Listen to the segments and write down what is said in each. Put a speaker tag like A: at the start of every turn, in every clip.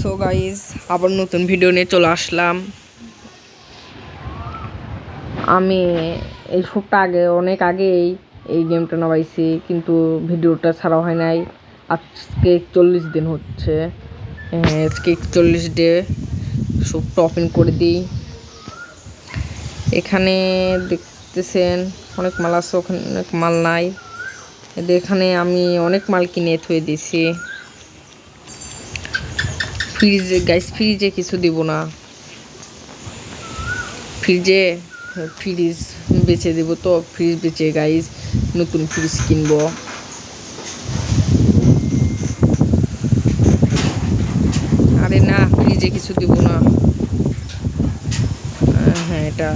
A: So guys আবার নতুন video নিয়ে চলে আসলাম। আমি এই সবটা আগে অনেক আগেই এই গেমটা নামাইছি কিন্তু ভিডিওটা ছাড়া হয় নাই। আজকে চল্লিশ দিন হচ্ছে। হ্যাঁ, আজকে চল্লিশ ডে। সবটা ওপেন করে দিই। এখানে দেখতেছেন অনেক মাল আছে ওখানে অনেক মাল নাই। এখানে আমি অনেক মাল কিনে থুয়ে দিছি ফ্রিজে গাইস ফ্রিজে কিছু দিব না। ফ্রিজে ফ্রিজ বেচে দেবো তো। ফ্রিজ বেচে গাইস নতুন ফ্রিজ কিনবো। আরে না ফ্রিজে কিছু দিব না। হ্যাঁ এটা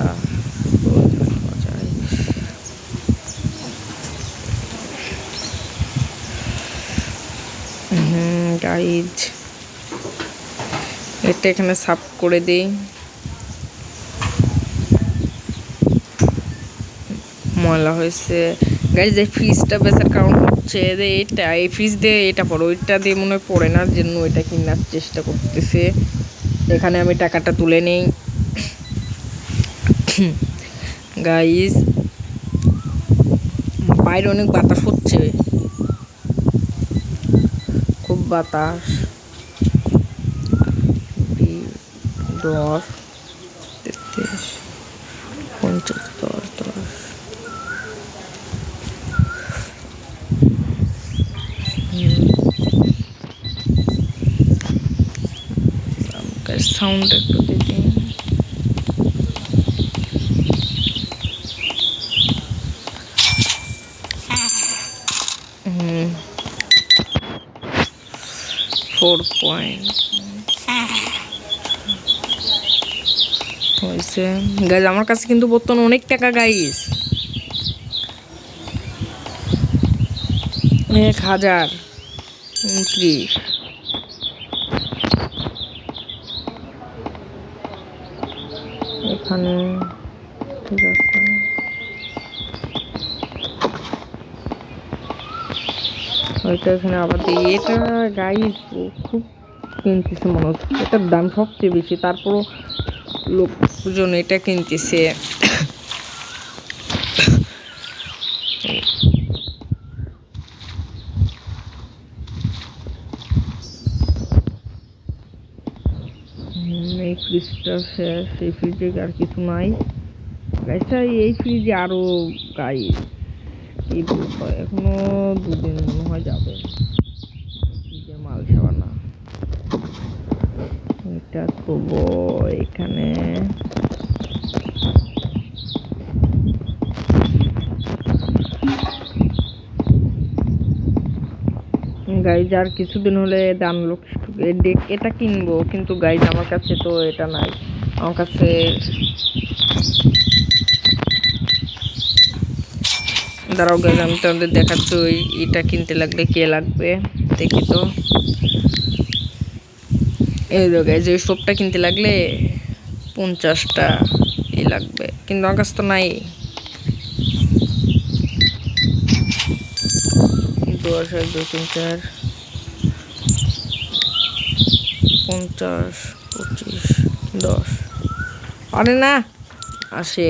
A: গাইজ এটা এখানে সাফ করে দিই। ময়লা হয়েছে। গাইজ এই ফ্রিজটা বেচার কারণ হচ্ছে যে এটা, এই ফ্রিজ দিয়ে এটা পড়ো ওইটা দিয়ে মনে হয় পড়ে না জন্য ওইটা কেনার চেষ্টা করতেছে। এখানে আমি টাকাটা তুলে নেই। গাইজ বাইরে অনেক বাতাস হচ্ছে। খুব বাতাস। দশ তেত্রিশ পঞ্চাশ দশ দশ সাউন্ড একটু দিদি হুম ফোর পয়েন্ট হয়েছে গাইজ আমার কাছে কিন্তু বর্তমান অনেক টাকা গাইজ এক হাজার। উনত্রিশ। এখানে আছে। ওইটা এখানে আবার দিই এটা গাইস খুব কিনতেছে মনে হচ্ছে। এটার দাম সবচেয়ে বেশি, তারপরও লোকজন এটা কিনতেছে। এই ফ্রিজটা শেষ এই ফ্রিজে আর কিছু নাই। গাইসা এই ফ্রিজে আরও গাইস কি বলব, এখনও দুদিন মনে হয় যাবে। মাল খাওয়া এটা করব এখানে। গাইজ আর কিছুদিন হলে দাম এটা কিনবো, কিন্তু গাইজ আমার কাছে তো এটা নাই। আমার কাছে দাঁড়াও গাইজ আমি তোমাদের দেখাচ্ছি, ওই এটা কিনতে লাগলে কে লাগবে? দেখি তো। এই তো গাইজ ওই সবটা কিনতে লাগলে পঞ্চাশটা ই লাগবে, কিন্তু আমার কাছে তো নাই। দশ এক, দুই, তিন, চার, পঞ্চাশ, পঁচিশ, দশ। আরে না, আসে।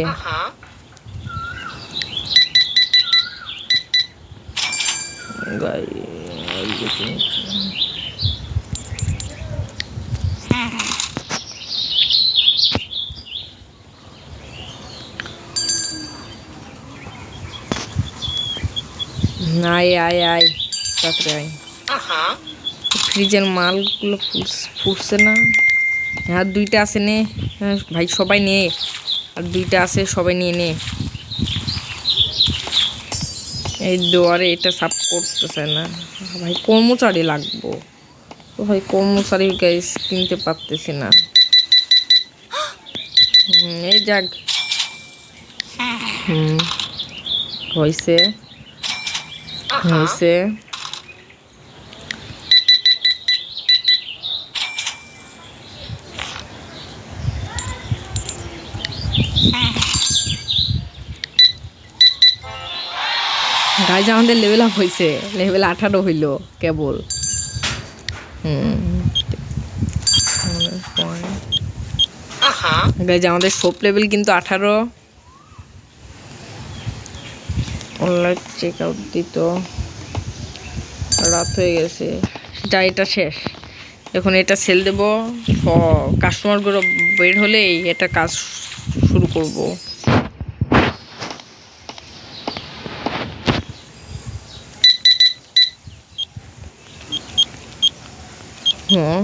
A: গাই এক, দুই, তিন, চার। আয় আয় আয়। তাড়াতাড়ি আয়। ফ্রিজের মালগুলো ফুস- ফুটছে না। হ্যাঁ দুইটা আছে নে। হ্যাঁ ভাই সবাই নে। আর দুইটা আছে সবাই নিয়ে নে। এই দুয়ারে এটা সাফ করতেছে না। ভাই কর্মচারী লাগবো। তো ভাই কর্মচারী গ্যাস কিনতে পারতেছি না। এই যাক। হুম হয়েছে হয়েছে গাইজ আমাদের লেভেল আপ হয়েছে লেভেল আঠারো হইল কেবল। গাইজ আমাদের সোপ লেভেল কিন্তু আঠারো। অনলাইন চেক আউট দিত। রাত হয়ে গেছে। যা, এটা শেষ। এখন এটা সেল দেব। কাস্টমারগুলো বের হলেই এটা কাজ শুরু করব। হুম।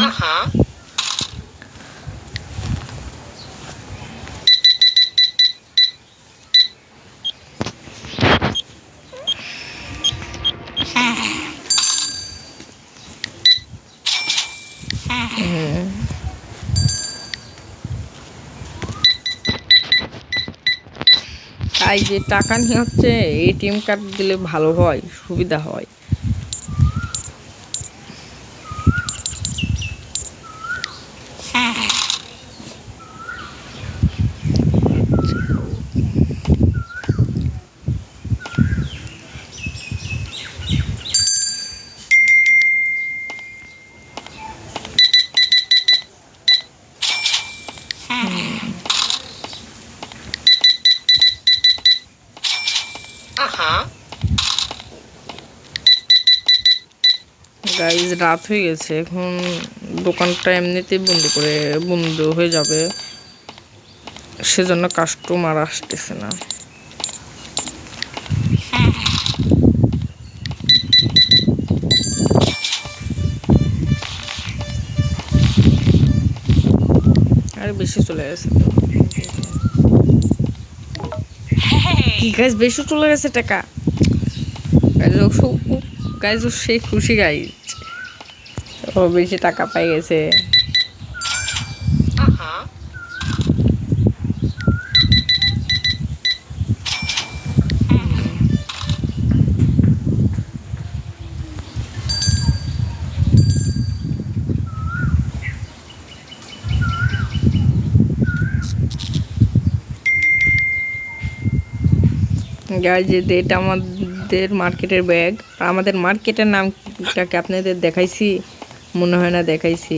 A: তাই যে টাকা নিয়ে হচ্ছে এটিএম কার্ড দিলে ভালো হয় সুবিধা হয়। গাইজ রাত হয়ে গেছে। এখন দোকানটা এমনিতেই বন্দি করে, বন্ধ হয়ে যাবে। সেজন্য কাস্টমার আসতেছে না। আরে বেশি চলে গেছে গাছ বেশি চলে গেছে টাকা? গাইজ ও সেই খুশি গাইজ ও বেশি টাকা পাই গেছে। গাইজ এটা আমাদের মার্কেটের ব্যাগ আর আমাদের মার্কেটের নামটাকে আপনাদের দেখাইছি। মনে হয় না, দেখাইছি।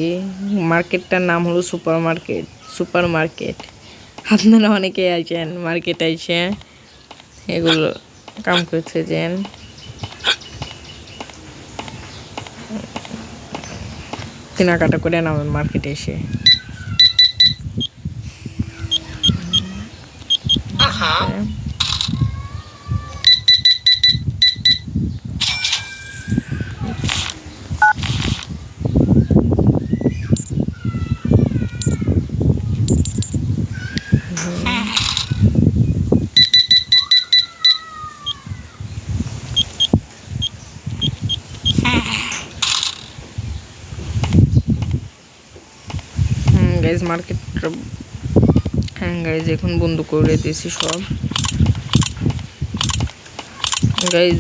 A: মার্কেটটার নাম হলো সুপার মার্কেট সুপার মার্কেট আপনারা অনেকে আছেন মার্কেট আইসে এগুলো কাম করতে যেন। কেনাকাটা করে নামেন মার্কেটে এসে। হুম গাইজ মার্কেটটা হ্যাঁ গাইজ এখন বন্ধ করে দিয়েছি সব। গাইজ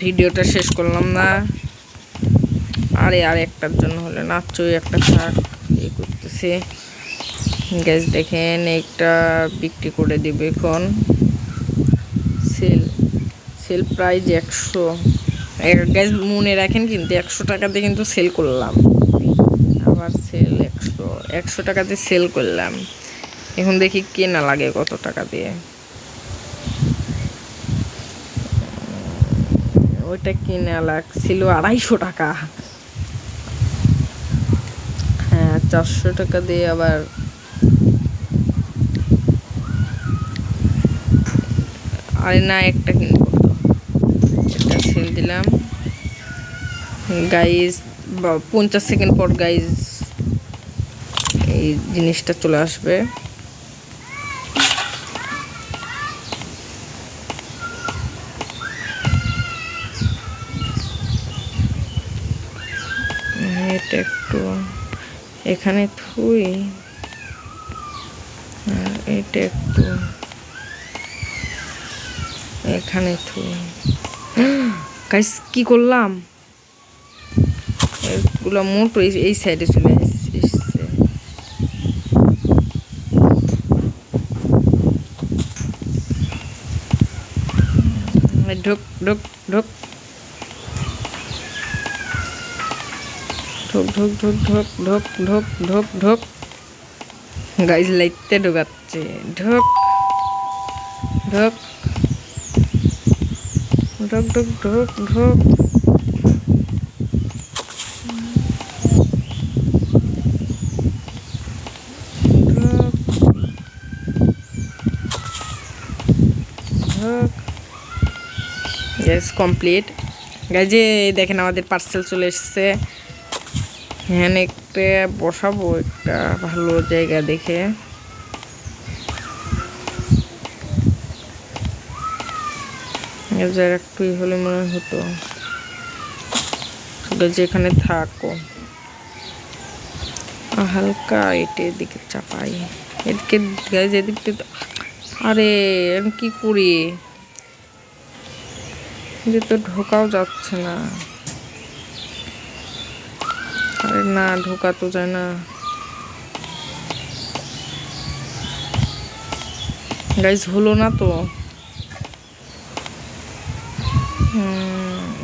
A: ভিডিওটা শেষ করলাম না। আরে, আর একটার জন্য হলে নাচই একটা থাক ইয়ে করতেছে। গ্যাস দেখেন, একটা বিক্রি করে দিবে এখন। সেল সেল প্রাইস একশো। গ্যাস মনে রাখেন কিন্তু একশো টাকাতে কিন্তু সেল করলাম। আবার সেল একশো একশো টাকা দিয়ে সেল করলাম। এখন দেখি কেনা লাগে কত টাকা দিয়ে। ওইটা কিনা লাগছিল আড়াইশো টাকা। হ্যাঁ চারশো টাকা দিয়ে আবার আরে না, একটা কিনবো। একটা সেল দিলাম। গাইজ বা পঞ্চাশ সেকেন্ড পর গাইজ এই জিনিসটা চলে আসবে। এটা একটু, এখানে থুই। এটা একটু, এখানে থুই। গাইস কি করলাম? এগুলো মোটো এই- সাইডে চলে এস- এসছে ঢোক ঢোক ঢোক। ঢোক ঢোক ঢোক ঢোক ঢোক ঢোক ঢোক ঢোক। গাইজ লাইটতে ঢোকাচ্ছে। ঢোক ঢোক ঢোক। ঢোক ঢোক ঢোক ঢোক। ঢোক গ্যাস কমপ্লিট গাইজে দেখেন আমাদের পার্সেল চলে এসেছে। এখানে একটা বসাবো একটা ভালো জায়গা দেখে। একটুই হলে মনে হতো। যেখানে থাকো। হালকা এটে দিকে চাপাই। এদিকে গাইজ এদিক থেকে আরে, আমি কি করি? যে তো ঢোকাও যাচ্ছে না। আরে না, ঢোকা তো যায় না। গাইজ হলো না তো।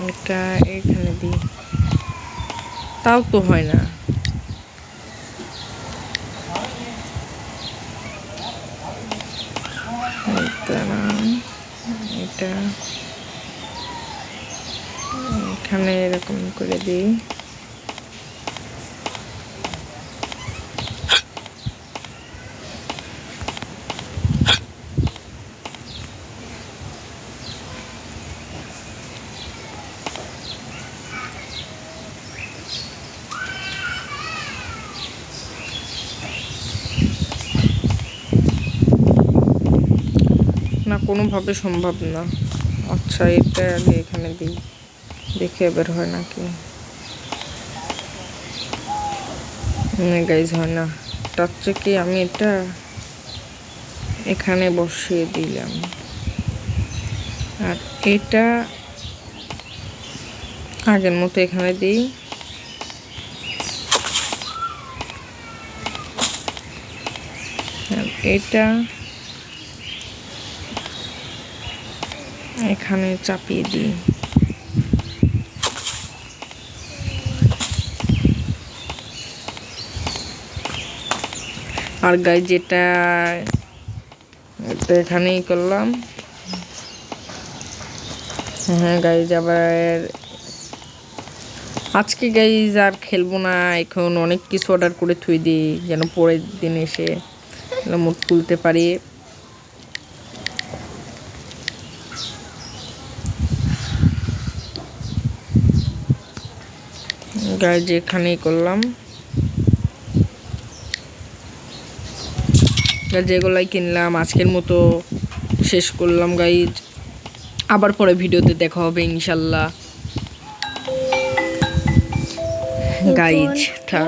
A: এটা এখানে দিই। তাও তো হয় না এটা না এটা এখানে এরকম করে দিই না কোনোভাবে সম্ভব না। আচ্ছা এটা আগে এখানে দিই। দেখে বের হয় নাকি? গাইজ হয় না। তার চেয়ে কি আমি এটা এখানে বসিয়ে দিলাম। আর এটা আগের মতো এখানে দিই। এটা এখানে চাপিয়ে দিই। আর গাই যেটা এটা এখানেই করলাম। হ্যাঁ গাইজ আবার আজকে গাইজ আর খেলব না। এখন অনেক কিছু অর্ডার করে থুই দিই, যেন পরের দিন এসে মুখ তুলতে পারি। গাইজ এখানেই করলাম। যেগুলাই কিনলাম আজকের মতো শেষ করলাম গাইজ আবার পরে ভিডিওতে দেখা হবে ইনশাল্লাহ। গাইজ থাক।